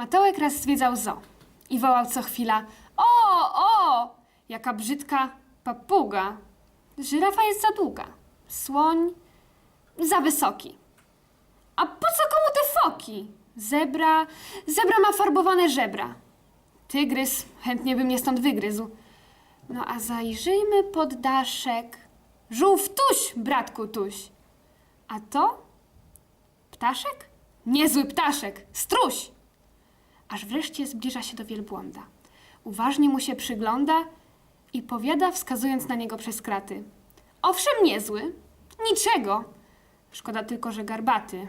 Matołek raz zwiedzał zoo i wołał co chwila O, o, jaka brzydka papuga. Żyrafa jest za długa, słoń za wysoki. A po co komu te foki? Zebra, zebra ma farbowane żebra. Tygrys chętnie by mnie stąd wygryzł. No a zajrzyjmy pod daszek. Żółw tuś, bratku tuś. A to? Ptaszek? Niezły ptaszek, struś! Aż wreszcie zbliża się do wielbłąda. Uważnie mu się przygląda i powiada, wskazując na niego przez kraty. Owszem, niezły. Niczego. Szkoda tylko, że garbaty.